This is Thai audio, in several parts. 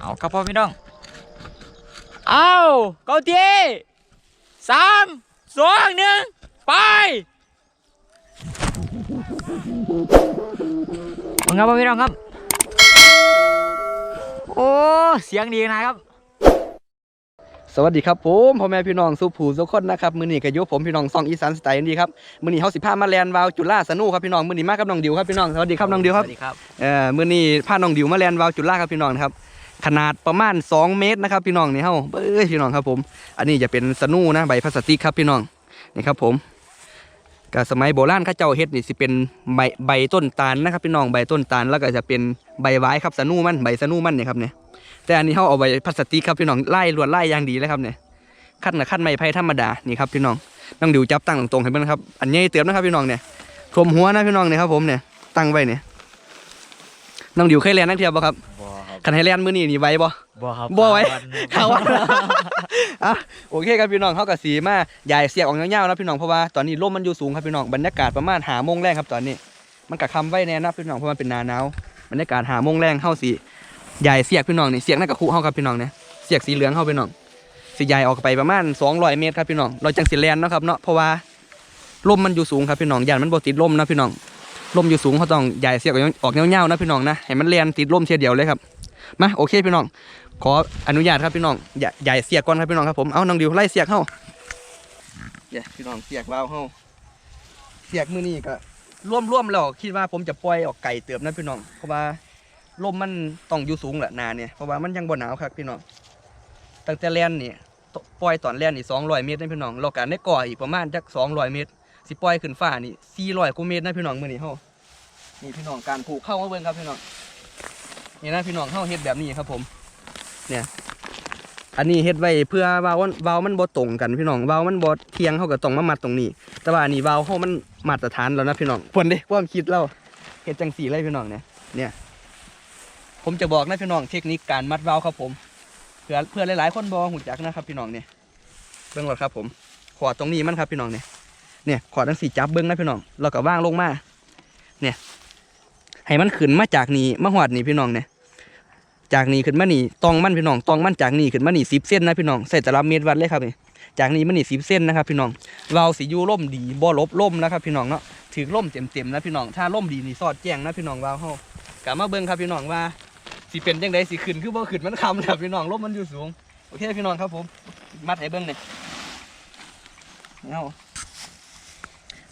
เอาครับพ่อพี่น้อง เอาเกาเทีสามสองหนึ่งไปมึงครับพ่อพี่น้องครับ โอ้ เสียงดีนะครับ สวัสดีครับผมพ่อแม่พี่น้องสุภูสุคนนะครับ มื้อนี้ก็อยู่ผมพี่น้องซองอีสานสไตล์ดีครับ มื้อนี้เฮาสิพามาแลนวาวจุฬาสนุครับพี่น้อง มื้อนี้มากับน้องดิวครับพี่น้อง สวัสดีครับน้องดิวครับ สวัสดีครับ เอ่อ มื้อนี้พาน้องดิวมาแลนวาวจุฬาครับพี่น้องนะครับ ขนาดประมาณ 2 เมตรนะครับพี่น้องนี่เฮาเบ้ยพี่น้องครับผม อันนี้จะเป็นสนุนะใบพลาสติกครับพี่น้องนี่ครับผมก็สมัยโบราณข้าเจ้าเฮ็ดนี่สิเป็นใบใบต้นตาลนะครับพี่น้องใบต้นตาลแล้วก็จะเป็นใบไว้ครับสนุมันใบสนุมันเนี่ยครับเนี่ยแต่อันนี้เฮาเอาใบพลาสติกครับพี่น้องไล่ลวดไล่อย่างดีเลยครับเนี่ยขั้นกับขั้นไม้ไผ่ธรรมดานี่ครับพี่น้องน้องดิวจับตั้งตรงๆให้เบิ่งนครับอันใหญ่เติมนะครับพี่น้องเนี่ยทวมหัวนะพี่น้องเนี่ยครับผมเนี่ยตั้งไว้เนี่ยน้องดิวเคยเรียนนักเทียบบ่ครับบ่ครับ คันให้เรียนมื้อนี้นี่ไว้บ่บ่ครับบ่ไว้ขาเขาวัว่านอะโอเคครับพี่น้องเขากับสีมาใหญ่เสียกออกเงาวๆนะพี่น้องเพราะว่าตอนนี้ลมมันอยู่สูงครับพี่น้องบรรยากาศประมาณหาโมงแรงครับตอนนี้ มันกับคำไว้แน่นะพี่น้องเพราะมันเป็นหนาหนาวบรรยากาศหาโมงแรงเข้าสีใหญ่เสียกพี่น้องนี่เสียกนั่นกับคู่เข้าครับพี่น้องเนี่ยเสียกสีเหลืองเข้าพี่น้องสิใหญ่ออกไปประมาณ200เมตรครับพี่น้องเราจังสิแลนเนาะครับเนาะเพราะว่าลมมันอยู่สูงครับพี่น้องยานมันบ่ติดลมนะพี่น้องลมอยู่สูงเขาต้องใหญ่เสียกออกเงาวๆนะพี่น้องนะให้มันแลนติดลมเทียเดียวเลยครับ มาโอเคพี่น้อง ขออนุญาตครับพี่น้องใหญ่ใหญ่เสียกก่อนครับพี่น้องครับผมเอาน้องดิวไล่เสียกเฮาเดี๋ยวพี่น้องเสียกวาวเฮาเสียกมือนี้ก็ร่วมๆแล้วคิดว่าผมจะปล่อยออกไก่เติบนะพี่น้องเพราะว่าลมมันต้องอยู่สูงแหละนาเนี่ยเพราะว่ามันยังบ่หนาวครับพี่น้องตั้งแต่แล่นนี่ตปล่อยตอนแล่นนี่200เมตรนะพี่น้องแล้วก็ในก่ออีกประมาณจัก200เมตรสิปล่อยขึ้นฟ้านี่400กว่าเมตรนะพี่น้องมื้อนี้เฮานี่พี่น้องการผูกเข้ามาเบิ่งครับพี่น้อง นี่นะพี่น้องเฮาเฮ็ดแบบนี้ครับผม เนี่ย อันนี้เฮ็ดไว้เพื่อวาล์วมันวาล์วมันบ่ตรงกันพี่น้องวาล์วมันบ่เทียงเฮาก็ต้องมามัดตรงนี้ แต่ว่าอันนี้วาล์วเฮามันมาตรฐานแล้วนะพี่น้องเพิ่นเด้ความคิดเราเฮ็ดจังซี่เลยพี่น้องเนี่ย เนี่ย ผมจะบอกนะพี่น้องเทคนิคการมัดวาล์วครับผม เพื่อเพื่อหลายๆคนบอหูจักนะครับ พี่น้องเนี่ยเบิ้องรถครับผม ขอดตรงนี้มันครับพี่น้องเนี่ย เนี่ยขอดทั้งสี่จับเบิ้องนะพี่น้องเราก็ว่างลงมา เนี่ย ให้มันขึ้นมาจากนี้มาหอดนี่พี่น้องเนี่ยจากนี้ขึ้นมานี่ตองมันพี่น้องตองมันจากนี่ขึ้นมานี่สิบเส้นนะพี่น้องใส่ตลับเมตรวัดเลยครับนี่จากนี้มันนี่สิบเส้นนะครับ พี่น้องเราสียูล่มดีบ่ลบล่มนะครับ พี่น้องเนาะถือล่มเต็มๆนะพี่น้องถ้าล่มดีนี่สอดแจ้งนะพี่น้องวาเฮากลับมาเบิ้งครับพี่น้องว่าสิเป็นยังไงสิขึ้นคือบ่ขึ้นมันคำแล้วพี่น้องลมมันอยู่สูงโอเคพี่น้องครับผมมัดให้เบิ้งหน่ยเอา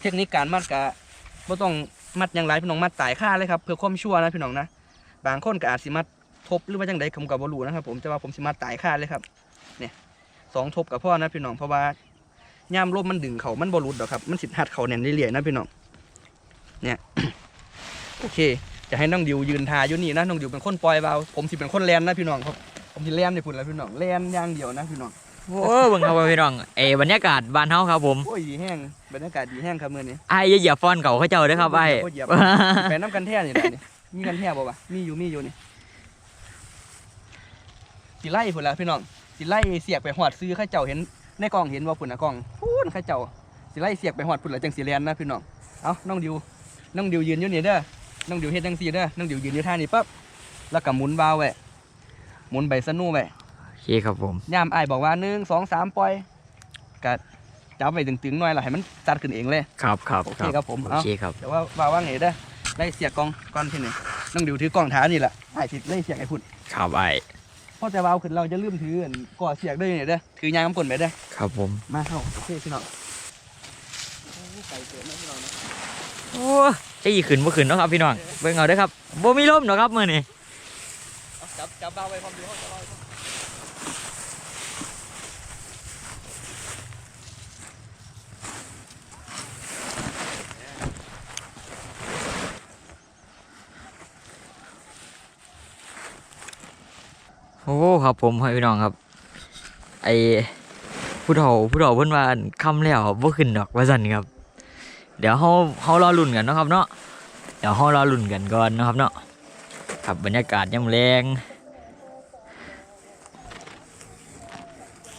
เทคนิคการมัดกะบ่ต้อง มัดอย่างไรพี่น้องมัดสายค่าเลยครับเพื่อความชั่วนะพี่น้องนะบางคนก็อาจสิมัดทบหรือว่าจังใดผมกับบ่รู้นะครับผมแต่ว่าผมสิมัดสายค่าเลยครับเนี่ยสองทบกับพ่อนะพี่น้องเพราะว่าย่ามลมมันดึงเขามันบ่หลุดหรอกครับมันสิหัดเขาแน่นเรื่อยๆนะพี่น้องเนี่ยโอเค จะให้น้องดิวยืนทาอยู่นี่นะน้องดิวเป็นคนปล่อยเบาผมสิเป็นคนแลนนะพี่น้องครับผมสิแลนในพุ่นแล้วพี่น้องแลนอย่างเดียวนะพี่น้อง โอ้เบิ่งครับพ่อพี่น้องเอยบรรยากาศบ้านเฮาครับผมโอ้ยดีแห้งบรรยากาศดีแห้งครับมื้อนี้ไอ้อย่าเหยียบฟอนเขาเขาเจ้าเด้อครับไอ้โเหยียบไปน้ำกันแท้นี่แหละนี่มีกันแท้บ่วะมีอยู่มีอยู่นี่สิไล่พุ่นละพี่น้องสิไล่เสียกไปหอดซื้อข้าเจ้าเห็นในกล้องเห็นว่าพุ่นนะกล้องพูนข้าเจ้าสิไล่เสียกไปหอดพุ่นละจังสิแลนนะพี่น้องเอาน้องดิวน้องดิวยืนอยู่นี่เด้อน้องดิวเฮ็ดจังซี่เด้อน้องดิวยืนอยู่ท่านี้ปั๊บแล้วก็หมุนวาล์วไว้หมุนใบสนูไว้โอ เคครับผมย่ามไอ้ายบอกว่าหนึ่งสองสามปล่อยก็จับไว้ตึงๆหน่อยล่ะให้มันจัดขึ้นเองเลย ครับครับโอเคครับผมโอเอา เคครับ แต่ว่าว่าว่างไงเด้อไล่เสียกกองก่อนที่นี่ต้องดิวถือกล้องท้านี่แหละไอ้ายสิไล่เสียกไอ้พุ่นครับไอ้เพราะแต่ว่าเอาขึ้นเราจะลืมถืออันก่อเสียกด้วยนี่เด้อถือยางน้ำกลนไปเด้อ ครับผมมาเข้าโอเคพี่น้องโอ้ไก่เกิดนะพี่น้องนะโอ้จะอีขึ้นบ่ขึ้นเนาะครับพี่น้องเบิ่งเอาเด้อครับบ่มีลมเนาะครับมื้อนี้ เอาจับจับเบาไว้ความเดียวจับเบาไว้คว โอ้ครับผมให้พี่น้องครับ ไอผู้เฒ่าผู้เฒ่าเพิ่นว่าคำแล้วบ่ขึ้นดอกว่าซั่นครับ เดี๋ยวเฮาเฮารอลุ้นกันเนาะครับเนาะเดี๋ยวเฮารอลุ้นกันก่อนนะครับเนาะครับบรรยากาศยามแลง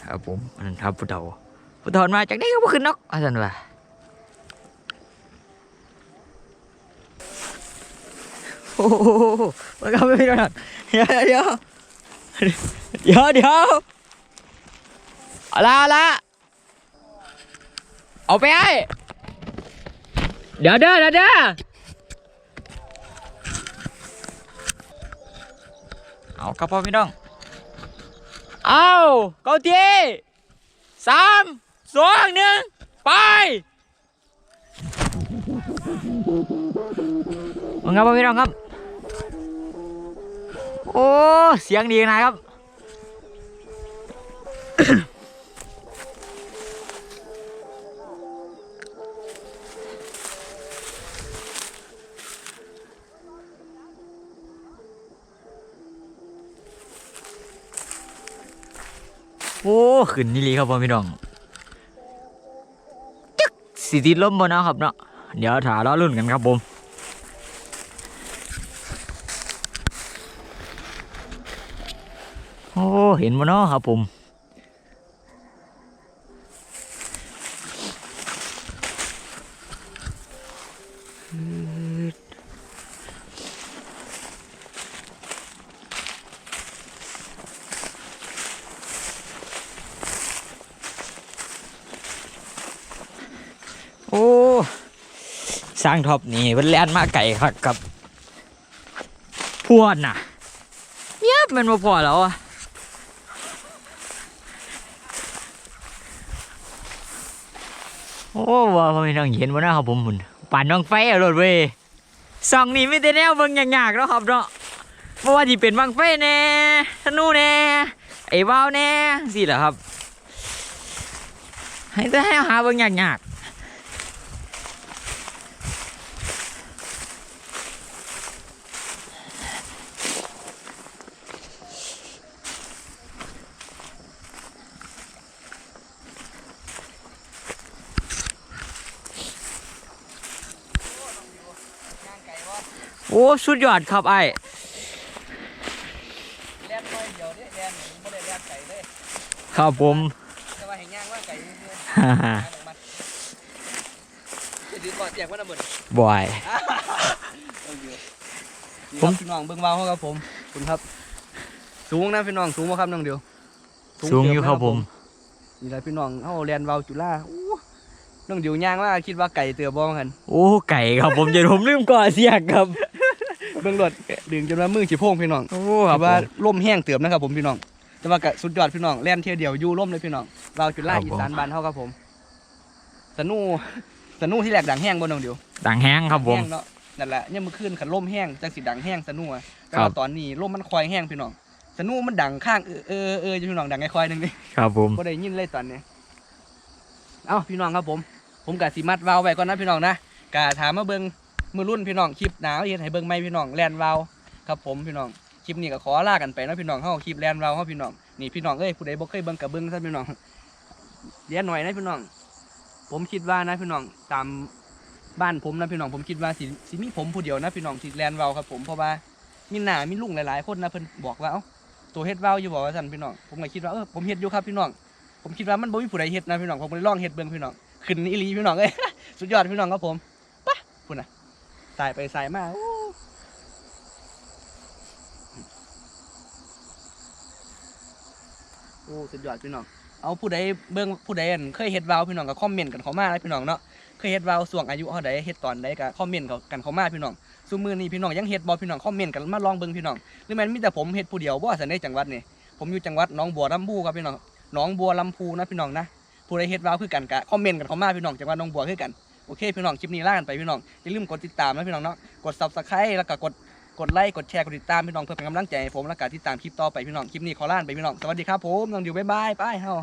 ครับผมอันนั้นครับผู้เฒ่าผู้เฒ่ามาจากไหนก็บ่ขึ้นดอกว่าซั่นว่าโอ้โหมาครับพี่น้องเดี๋ยวเดี๋ยว เดี๋ยวเดี๋ยวเอาละเอาละเอาไปไอ้เดี๋ยวเด้อเดี๋ยวเด้อเอาครับพ่อพี่น้อง เอาเกาทีสามสองหนึ่งไปมึงครับพ่อพี่น้องครับ โอ้ เสียงดีนะครับ โอ้ ขึ้นนี่ลีครับพ่อพี่น้องจึ๊กสิติดลมบ่นะครับเนาะ เดี๋ยวถาล้อรุ่นกันครับผม โอ้ เห็นบ่เนาะครับผม โอ้ สร้างท็อปนี่เพิ่นแล่นมาไก่ครับกับพวดน่ะเงียบมันบ่พอแล้วอะ โอ้ว่าพ่อพี่น้องเห็นบ่นะครับผมหุ่นป่านน้องไฟเอารถเว้ยสองนี่มีแต่แนวเบิ่งยากๆแล้วครับเนาะเพราะว่าที่เป็นบังไฟแน่ธนูแน่ไอ้ว่าวแน่สิเหละครับ ให้ได้หาเบิ่งยากๆโอ้สุดยอดครับไอ้ แล่นน้อยเดียวเด้แล่นบ่ได้แล่นไก่เลย ครับผม แต่ว่าแห่งย่างว่าไก่นี่คือ ฮ่าฮ่า หาของมัน จะถือก่อนแจกว่าน้ำมันบ่อยเอาอยู่นี่ผมครับพี่น้องเบิ่งเบาเขาครับผมขอบคุณครับ สูงนะพี่น้องสูงบ่ครับน้องเดียว สูงอยู่ครับผมนี่แหละพี่น้องเฮาแลนเบาจุฬาอู้น้องเดียวย่างว่าคิดว่าไก่เตือบ่กันโอ้ไก่ครับผมจะผมลืมก่อนเสียกครับ เบิ่งรถดึงจนว่ามือสิโพงพี่น้องโอ้คแต่รับว่าผมล่มแห้งเติมนะครับผมพี่น้องแต่ว่าก็สุดยอดพี่น้องแล่นเที่ยวเดียวอยู่ล่มเลยพี่น้องเบาจุฬาครับอีผมสานบ้านเฮาครับผมสนุสนุที่แรกดังแห้งบ่น้องเดียวต่างแห้งครับผมแห้งเนาะนั่นแหละเนี่ยามมื่อคืนขันล่มแห้งจังสิดังแห้งสนุอะแต่ครัว่าบตอนนี้ล่มมันคอยแห้งพี่น้องสนุมันดังข้างเออเออเอออยู่พี่น้องดังไอ้คอยหนึงนี่ครับผมบ่ได้ยินเลยตอนนี้เอ้าพี่น้องครับผม ผมกะสิมัดวาล์วไว้ก่อนนะพี่น้องนะกะถามมาเบิ่ง มือรุ่นพี่น้องคลิปหนาวเฮ็ดให้เบิ่งไหมพี่น้องแลนวาวครับผมพี่น้องคลิปนี้ก็ขอลากันไปนะพี่น้องเฮาคลิปแลนวาวเฮาพี่น้องนี่พี่น้องเอ้ยผู้ใดบ่เคยเบิ่งก็เบิ่งซะพี่น้องเรียนหน่อยนะพี่น้อง ผมคิดว่านะพี่น้องตามบ้านผมนะพี่น้องผมคิดว่าสิสิมีผมผู้เดียวนะพี่น้องที่แลนวาวครับผมเพราะว่ามีหน้ามีลุงหลายๆคนนะเพิ่นบอกว่าเอ้าตัวเฮ็ดวาวอยู่บอกว่าซั่นพี่น้องผมก็คิดว่าเออผมเฮ็ดอยู่ครับพี่น้องผมคิดว่ามันบ่มีผู้ใดเฮ็ดนะพี่น้องผมเลยลองเฮ็ดเบิ่งพี่น้องขึ้นอีหลีพี่น้องเอ้ยสุดยอดพี่น้องครับผมปะพุ่นน่ะ สายไปสายมาโอ้สุดยอดพี่น้อง เอาผู้ใดเบิ่งผู้ใดอันเคยเฮ็ดวาล์วพี่น้องก็คอมเมนต์กันเขามานะพี่น้องเนาะ เคยเฮ็ดวาล์วช่วงอายุเท่าใดเฮ็ดตอนใดก็คอมเมนต์เขากันเขามาพี่น้องซุมือนี้พี่น้องยังเฮ็ดบ่พี่น้องคอมเมนต์กันมาลองเบิ่งพี่น้อง หรือแม่นมีแต่ผมเฮ็ดผู้เดียวบ่ซั่นในจังหวัดนี่ ผมอยู่จังหวัดหนองบัวลำพูครับพี่น้อง หนองบัวลำพูนะพี่น้องนะ ผู้ใดเฮ็ดวาวคือกันกะคอมเมนต์กันเขามาพี่น้องจากว่าหนองบัวคือกัน โอเคพี่น้องคลิปนี้ล่ากันไปพี่น้องอย่าลืมกดติดตามนะพี่น้องเนาะกดซับสไครต์แล้วก็กดกดไลค์กดแชร์กดติดตามพี่น้องเพื่อเป็นกำลังใจให้ผมและการติดตามคลิปต่อไปพี่น้องคลิปนี้ขอล่านไปพี่น้องสวัสดีครับผมน้องดิวบ๊ายบายไปเฮา